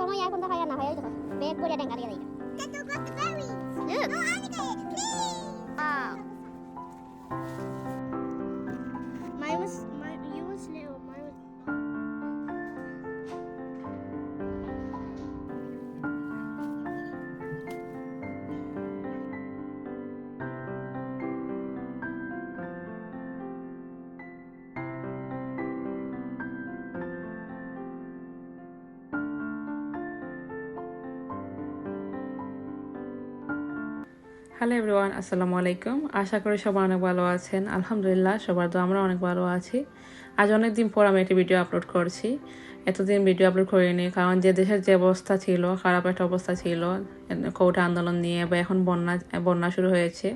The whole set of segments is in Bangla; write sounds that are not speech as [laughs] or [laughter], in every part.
সময় এখন দেখা না হয় দেখো বেগ করে ডেঙ্গা দিয়ে দিই Look. হ্যালো এভরিওয়ান আসসালামু আলাইকুম আশা করি সবাই অনেক ভালো আছেন। আলহামদুলিল্লাহ, সবার তো আমরা অনেক ভালো আছি। আজ অনেক দিন পর আমি একটি ভিডিও আপলোড করছি। এতদিন ভিডিও আপলোড করিনি, কারণ যে দেশের যে অবস্থা ছিল, খারাপ একটা অবস্থা ছিল কৌটা আন্দোলন নিয়ে বা এখন বন্যা বন্যা শুরু হয়েছে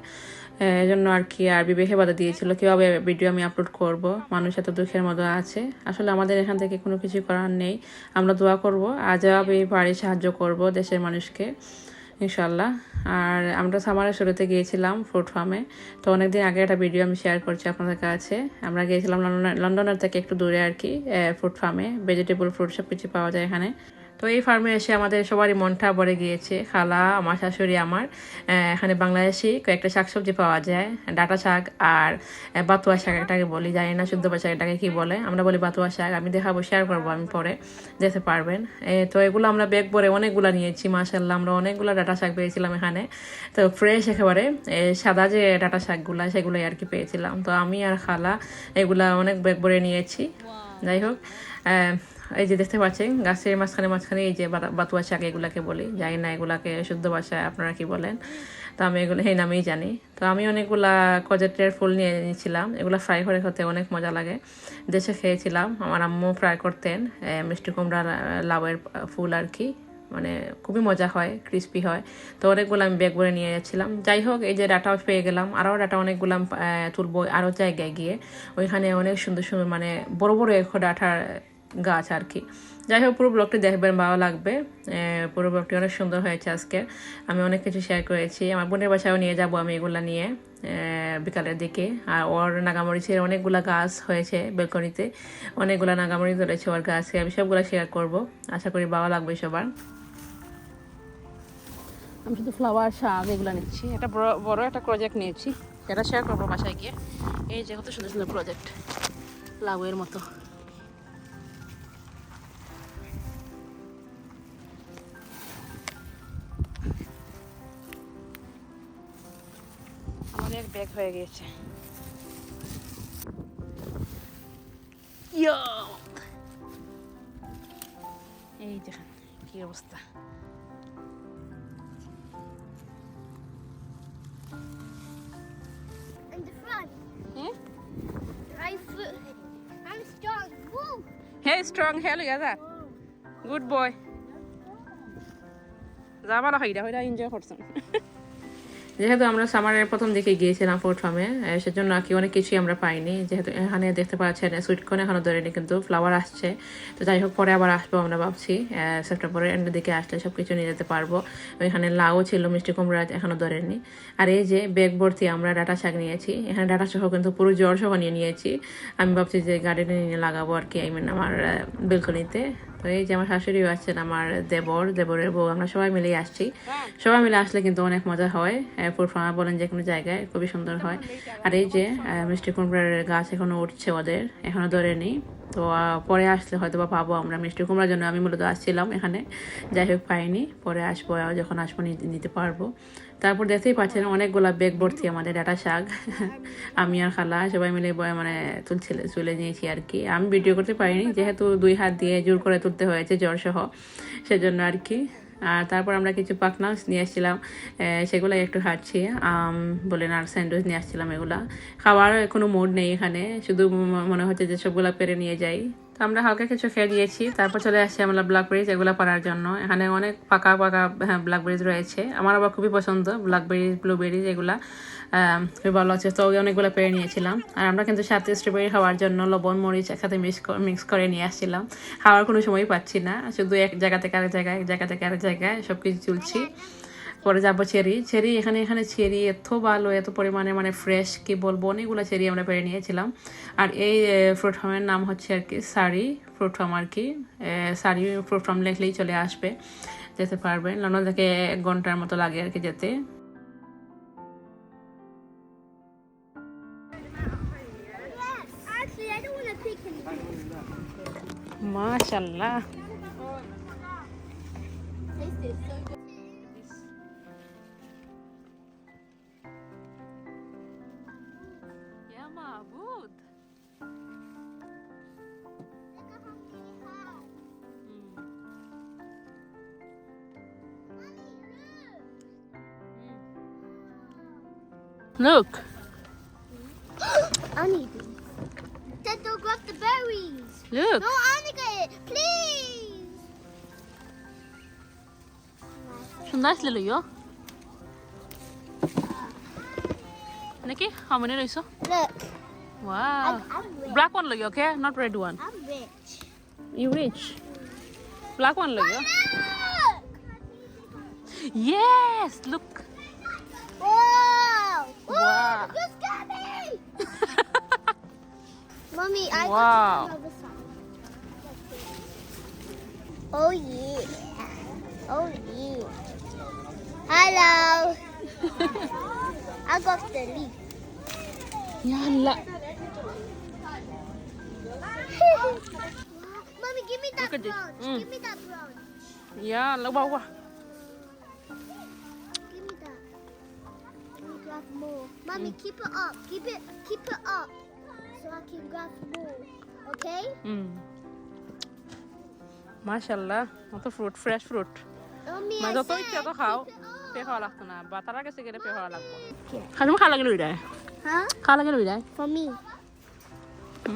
এই জন্য আর কি আর বিবেকে বাধা দিয়েছিল, কীভাবে ভিডিও আমি আপলোড করব? মানুষ এত দুঃখের মতো আছে। আসলে আমাদের এখান থেকে কোনো কিছু করার নেই। আমরা দোয়া করব আর আমি বাড়ি সাহায্য করব দেশের মানুষকে। ইনশাল্লাহ আর আমরা সামারের শুরুতে গিয়েছিলাম ফ্রুট ফার্মে। তো অনেকদিন আগে একটা ভিডিও আমি শেয়ার করছি আপনাদের কাছে। আমরা গিয়েছিলাম লন্ডনের থেকে একটু দূরে আর কি ফ্রুট ফার্মে। ভেজিটেবল ফ্রুট সব কিছু পাওয়া যায় এখানে। তো এই ফার্মে এসে আমাদের সবারই মনটা ভরে গিয়েছে। খালা আমার শাশুড়ি, আমার। এখানে বাংলাদেশি কয়েকটা শাকসবজি পাওয়া যায়। ডাটা শাক আর বাতুয়া শাক এটাকে বলি। জানি না শুদ্ধ ভাষা এটাকে কী বলে। আমরা বলি বাতুয়া শাক। আমি দেখাবো শেয়ার করব আমি পরে। দেখতে পারবেন। তো এগুলো আমরা ব্যাগ ভরে অনেকগুলো নিয়েছি মাসাল্লাহ আমরা অনেকগুলো ডাটা শাক পেয়েছিলাম এখানে। তো ফ্রেশ একেবারে সাদা যে ডাটা শাকগুলো, সেগুলোই আর কি পেয়েছিলাম। তো আমি আর খালা এগুলা অনেক ব্যাগ ভরে নিয়েছি। যাই হোক এই যে দেখতে পাচ্ছেন, গাছের মাঝখানে মাঝখানে এই যে বাতা- বাতুয়া শাক এগুলাকে বলি, জানি না এগুলাকে শুদ্ধ ভাষায় আপনারা কি বলেন, তো আমি এগুলো এই নামেই জানি। তো আমি অনেকগুলা কজেটের ফুল নিয়ে নিয়েছিলাম এগুলো ফ্রাই করে খেতে অনেক মজা লাগে। দেশে খেয়েছিলাম, আমার আম্মু ফ্রাই করতেন মিষ্টি কুমড়া লাউয়ের ফুল আর কি মানে খুবই মজা হয় ক্রিস্পি হয়। তো অনেকগুলো আমি ব্যাগ ভরে নিয়ে যাচ্ছিলাম। যাই হোক, এই যে ডাটাও পেয়ে গেলাম, আরও ডাটা অনেকগুলো তুলবো আরও জায়গায় গিয়ে। ওইখানে অনেক সুন্দর সুন্দর মানে বড় বড় এখন ডাটার গাছ আর কি। যাই হোক, পুরো ব্লগটি দেখবেন, ভালো লাগবে। পুরো ব্লগটি অনেক সুন্দর হয়েছে আজকে। আমি অনেক কিছু শেয়ার করেছি। আমার বোনের বাসায়ও নিয়ে যাব আমি এগুলা নিয়ে বিকালের দিকে। আর ওর নাগামরিচের অনেকগুলা গাছ হয়েছে বেলকনিতে। অনেকগুলা নাগামরিচ ধরেছে ওর গাছে। আমি সবগুলো শেয়ার করব। আশা করি ভালো লাগবে সবার। আমি শুধু ফ্লাওয়ার শাক এগুলো নিচ্ছি। একটা বড় বড় একটা প্রজেক্ট নিয়েছি। এটা শেয়ার করব বাসায় গিয়ে। এই যে সুন্দর সুন্দর প্রজেক্ট লাউয়ের মতো। অনেক ব্যাগ হয়ে গিয়েছে ইয়া! এই দেখেন কি অবস্থা In the front. হ্যাঁ Right foot. I'm strong. Woo! Hey, strong hell together. Good boy. যাবা না হইরা হইরা এনজয় করছেন [laughs] যেহেতু আমরা সামারের প্রথম দিকে গিয়েছিলাম ফোর্ট ফার্মে সেজন্য আর কি অনেক কিছুই আমরা পাইনি। যেহেতু এখানে দেখতে পাচ্ছেন সুইটকর্ন এখনও ধরেনি, কিন্তু ফ্লাওয়ার আসছে। তো যাই হোক, পরে আবার আসব আমরা ভাবছি। সেপ্টেম্বরের এন্ডের দিকে আসলে সব কিছু নিয়ে যেতে পারব। ওইখানে লাউ ছিল, মিষ্টি কুমড়া এখনও ধরেনি। আর এই যে ব্যাগ ভর্তি আমরা ডাটা শাক নিয়েছি, এখানে ডাটা সহ কিন্তু পুরো জ্বর সহ নিয়ে নিয়েছি। আমি ভাবছি যে গার্ডেনে নিয়ে লাগাবো আর কি আই মিন আমার বেলকনিতে তো এই যে আমার শাশুড়িও আসছেন আমার দেবর, দেবরের বউ, আমরা সবাই মিলেই আসছি। সবাই মিলে আসলে কিন্তু অনেক মজা হয়। ফুড ফার্মা বলেন যে কোনো জায়গায়, খুবই সুন্দর হয়। আর এই যে মিষ্টি কুমড়ার গাছ এখনও উঠছে ওদের, এখনও ধরেনি। তো পরে আসলে হয়তো বা পাবো আমরা মিষ্টি কুমড়ার জন্য। আমি মূলত আসছিলাম এখানে, যাই হোক পাইনি। পরে আসব, যখন আসব নিতে পারব। তারপর দেখতেই পাচ্ছেন অনেকগুলা ব্যাগ ভর্তি আমাদের ডাটা শাক। আমি আর খালা সবাই মিলে মানে তুলছিল তুলে নিয়েছি আর কি। আমি ভিডিও করতে পারিনি, যেহেতু দুই হাত দিয়ে জোর করে তুলতে হয়েছে জ্বর সহ সেজন্য আর কি। আর তারপর আমরা কিছু পাকনাস নিয়ে আসছিলাম সেগুলো একটু হাঁটছি আম বলেন আর স্যান্ডউইচ নিয়ে আসছিলাম এগুলা। খাওয়ারও কোনো মুড নেই এখানে, শুধু মনে হচ্ছে যে সবগুলা পেরে নিয়ে যাই। তো আমরা হালকা কিছু খেয়ে দিয়েছি তারপর চলে আসছি আমরা ব্ল্যাকবেরিজ এগুলো পারার জন্য। এখানে অনেক পাকা পাকা ব্ল্যাকবেরিজ রয়েছে। আমার আবার খুবই পছন্দ ব্ল্যাকবেরিজ ব্লুবেরিজ এগুলা। খুবই ভালো আছে তো অনেকগুলো পেরে নিয়েছিলাম। আর আমরা কিন্তু সাথে স্ট্রবেরি খাওয়ার জন্য লবণ, মরিচ একসাথে মিক্স মিক্স করে নিয়ে আসছিলাম। খাওয়ার কোনো সময় পাচ্ছি না। শুধু এক জায়গা থেকে আরেক জায়গায়, এক জায়গা থেকে আরেক জায়গায় সব কিছু চলছি পরে যাব চেরি চেরি এখানে এখানে চেরি এত ভালো এত পরিমাণে মানে ফ্রেশ কি বলব? অনেকগুলো চেরি আমরা পেরে নিয়েছিলাম। আর এই ফ্রুট ফার্মের নাম হচ্ছে আর কি সারি ফ্রুট ফার্ম আর কি। সারি ফ্রুট ফার্ম লেখলেই চলে আসবে যেতে পারবেন লন্ডন থেকে এক ঘণ্টার মতো লাগে আর কি যেতে. মাশাল্লাহ। Look. [gasps] I need these. Dad, don't grab the berries. Look. No, Annika, please. So nice little yo. Nikki, how many you saw? Look, Wow. I'm rich. Black one, look, okay? Not red one. I'm rich. You rich. Black one, look. Oh, look! Yes, look. Wow! Wow. Look at me! [laughs] Mommy, I Wow. got. Oh yeah. Oh yeah. Hello. [laughs] I got the leaf. Yalla. [laughs] Mommy, give me that Look at this. branch. Mm. Give me that branch. Yalla, bawa. Give grab more. Mommy, mm. keep it up. Keep it keep it up. So I can grab more. Okay? Mm. মাশাল্লাহ অত ফ্রুট ফ্রেশ ফ্রুট মানে যত ইচ্ছা তো খাও. পে খাওয়া লাগতো না বা তারা গেলে পে খাওয়া লাগবো খাজুম খাওয়া লাগে লইডায় Huh? খাওয়া লাগে.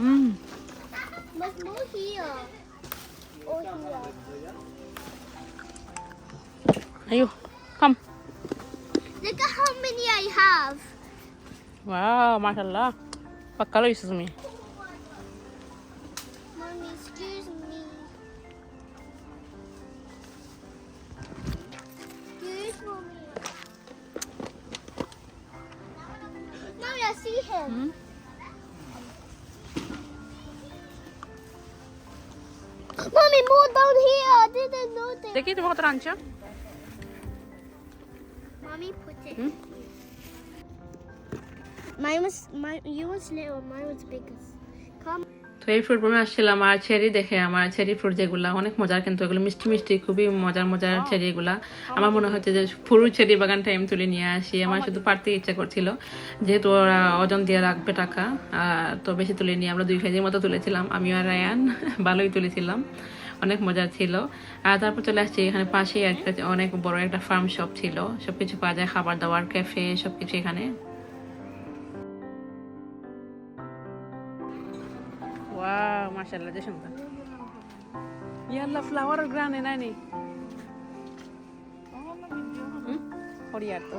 হুম. Oh, here. আয়ো কাম Look at how many I have. Wow, mashallah. What color is me? Mommy, excuse me. Excuse mommy. Mommy, I see him. Hmm? Mommy, move down here. I didn't know that. Take it, Mommy, Hmm? Mine was, mine, you was little, mine was bigger. Come. তো এই ফ্রুট আমি আসছিলাম আর চেরি দেখে আমার চেরি ফ্রুট যেগুলা অনেক মজার কিন্তু এগুলো মিষ্টি মিষ্টি খুবই মজার মজার চেরি এগুলা আমার মনে হচ্ছে যে পুরো চেরি বাগানটা আমি তুলে নিয়ে আসি আমার শুধু পারতে ইচ্ছা করছিল যেহেতু ওরা ওজন দিয়ে রাখবে টাকা তো বেশি তুলে নিয়ে আমরা দুই কেজির মতো তুলেছিলাম আমি আর রায়ান ভালোই তুলেছিলাম অনেক মজার ছিল। আর তারপর চলে আসছি এখানে পাশেই একটা অনেক বড় একটা ফার্ম শপ ছিল। সবকিছু পাওয়া যায়, খাবার দাবার ক্যাফে সবকিছু এখানে। ওয়াও মাশাআল্লাহ, যে সুন্দর। ইয়াল্লা ফ্লাওয়ার গ্রানে নানি হরিয়ার তো।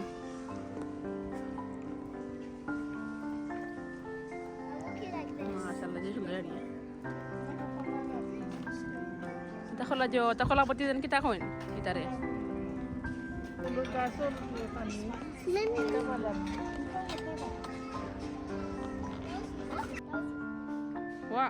মাশাআল্লাহ, যে সুন্দর taxul a jo taxul a bati kita xoñ kita re wa.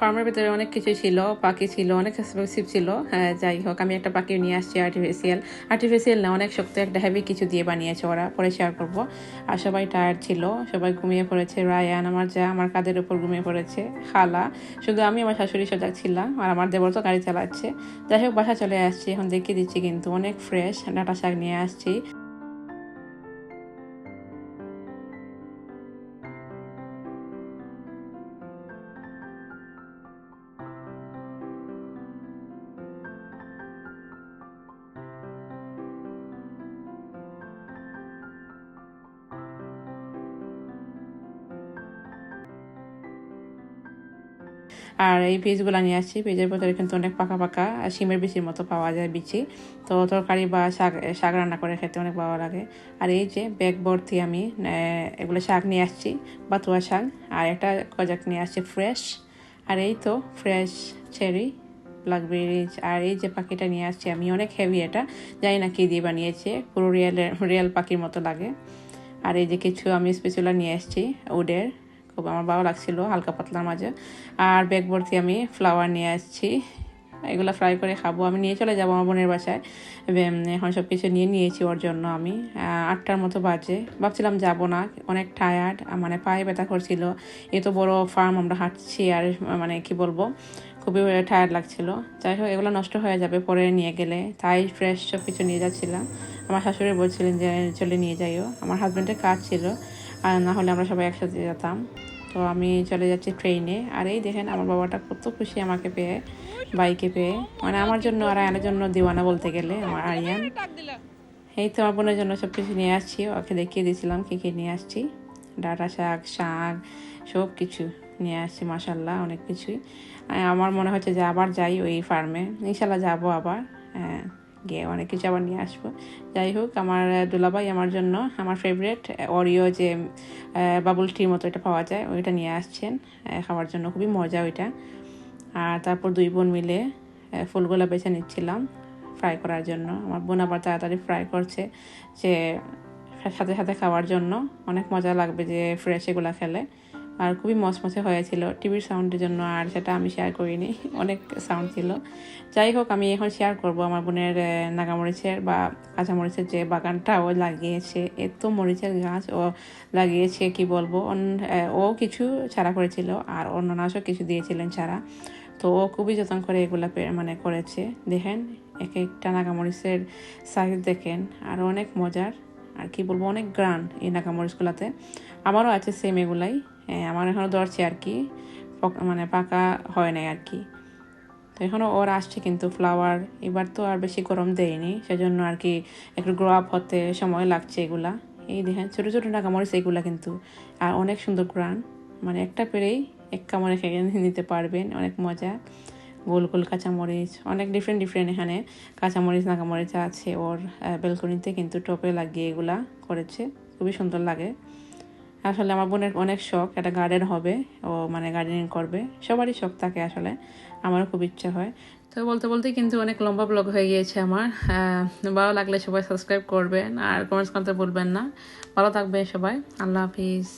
ফার্মের ভিতরে অনেক কিছু ছিল, পাখি ছিল, অনেক এক্সপেন্সিভ ছিল। হ্যাঁ যাই হোক, আমি একটা পাখি নিয়ে আসছি আর্টিফিশিয়াল আর্টিফিশিয়াল না, অনেক শক্ত, একটা হেভি কিছু দিয়ে বানিয়েছে ওরা, পরে শেয়ার করব। আর সবাই টায়ার্ড ছিল, সবাই ঘুমিয়ে পড়েছে। রায়ান আমার যা, আমার কাদের উপর ঘুমিয়ে পড়েছে, খালা। শুধু আমি আমার শাশুড়ি সজাগ ছিলাম, আর আমার দেবর তো গাড়ি চালাচ্ছে। যাই হোক, বাসা চলে আসছি, এখন দেখিয়ে দিচ্ছি কিন্তু, অনেক ফ্রেশ ডাটা শাক নিয়ে আসছি। আর এই বীজগুলো নিয়ে আসছি বীজের ভেতরে কিন্তু অনেক পাকা পাকা আর শিমের বিচির মতো পাওয়া যায় বিচি। তো তরকারি বা শাক শাক রান্না করে খেতে অনেক ভালো লাগে। আর এই যে ব্যাগ ভর্তি আমি এগুলো শাক নিয়ে আসছি, বাতুয়া শাক, আর একটা কজাক নিয়ে আসছি ফ্রেশ। আর এই তো ফ্রেশ চেরি ব্ল্যাকবেরিজ আর এই যে পাখিটা নিয়ে আসছি আমি, অনেক হেভি এটা, জানি না কী দিয়ে বানিয়েছে, পুরো রিয়েল রিয়েল পাখির মতো লাগে। আর এই যে কিছু আমি স্পেশাল নিয়ে এসেছি উডের খুব আমার ভালো লাগছিল, হালকা পাতলার মাঝে। আর ব্যাগ ভর্তি আমি ফ্লাওয়ার নিয়ে আসছি। এগুলো ফ্রাই করে খাব। আমি নিয়ে চলে যাব আমার বোনের বাসায়। এখন সব কিছু নিয়ে নিয়েছি ওর জন্য আমি। আটটার মতো বাজে। ভাবছিলাম যাব না। অনেক টায়ার্ড মানে পায়ে ব্যথা করছিল। এত বড় ফার্ম আমরা হাঁটছি আর মানে কি বলব, খুবই টায়ার্ড লাগছিল। যাই হোক, এগুলো নষ্ট হয়ে যাবে পরে নিয়ে গেলে। তাই ফ্রেশ সব কিছু নিয়ে যাচ্ছিলাম। আমার শাশুড়ি বলছিলেন যে, চলে নিয়ে যাইও। আমার হাজব্যান্ডের কাজ ছিল। আর না হলে আমরা সবাই একসাথে যেতাম। তো আমি চলে যাচ্ছি ট্রেনে আর এই দেখেন আমার বাবাটা কত খুশি আমাকে পেয়ে বাইকে পেয়ে। মানে আমার জন্য আর আয়নের জন্য দিওয়ানা বলতে গেলে আমার আরিয়ান। এই তো আমার বোনের জন্য সব কিছু নিয়ে আসছি ওকে দেখিয়ে দিয়েছিলাম কী কী নিয়ে আসছি। ডাটা শাক শাক সব কিছু নিয়ে আসছি মাসাল্লাহ অনেক কিছুই। আমার মনে হচ্ছে যে আবার যাই ওই ফার্মে ইনশাল্লাহ যাব আবার হ্যাঁ, গিয়ে অনেক কিছু আবার নিয়ে আসব। যাই হোক আমার আহ, দুলাভাই আমার জন্য আমার ফেভারেট অরিও যে বাবুল টির মতো এটা পাওয়া যায় ওইটা নিয়ে আসছেন। খাওয়ার জন্য খুবই মজা ওইটা। আর তারপর দুই বোন মিলে ফুলগুলা বেছে নিচ্ছিলাম ফ্রাই করার জন্য। আমার বোন আবার তাড়াতাড়ি ফ্রাই করছে যে সাথে সাথে খাওয়ার জন্য। অনেক মজা লাগবে যে ফ্রেশ এগুলো খেলে। আর খুবই মচমচে হয়েছিল টিভির সাউন্ডের জন্য, আর সেটা আমি শেয়ার করিনি। অনেক সাউন্ড ছিল। যাই হোক, আমি এখন শেয়ার করব আমার বোনের নাগামরিচের বা কাঁচামরিচের যে বাগানটা ও লাগিয়েছে। এত মরিচের গাছ ও লাগিয়েছে, কি বলব? ও কিছু ছাড়া করেছিল, আর অন্য নাশও কিছু দিয়েছিলেন ছাড়া। তো ও খুবই যত্ন করে এগুলা মানে করেছে। দেখেন, এক একটা নাগামরিচের সাইজ দেখেন, আর অনেক মজার। আর কি বলব, অনেক গ্রান এই নাগামরিচগুলাতে। আমারও আছে সেম এগুলাই। আমার এখনও ধরছে আর কি। মানে পাকা হয় নাই আর কি। তো এখনও ওর আসছে কিন্তু ফ্লাওয়ার এবার তো আর বেশি গরম দেয়নি, সেজন্য আর কি একটু গ্রো আপ হতে সময় লাগছে এগুলা। এই দেখেন, ছোটো ছোটো নাগামরিচ এগুলা কিন্তু। আর অনেক সুন্দর গ্রান মানে একটা পেরেই এক কামড়ে খেয়ে নিতে পারবেন, অনেক মজা। গোল গোল কাঁচামরিচ, অনেক ডিফারেন্ট ডিফারেন্ট এখানে কাঁচামরিচ নাগামরিচ আছে। ওর বেলকনিতে কিন্তু টপে লাগিয়ে এগুলা করেছে। খুবই সুন্দর লাগে। আসলে আমার বোনের অনেক শখ, একটা গার্ডেন হবে, ও মানে গার্ডেনিং করবে। সবারই শখ থাকে আসলে, আমারও খুব ইচ্ছা হয়। তো বলতে বলতে কিন্তু অনেক লম্বা ব্লগ হয়ে গিয়েছে আমার। ভালো লাগলে সবাই সাবস্ক্রাইব করবেন, আর কমেন্টস করতে বলবেন না। ভালো থাকবে সবাই, আল্লাহ হাফিজ।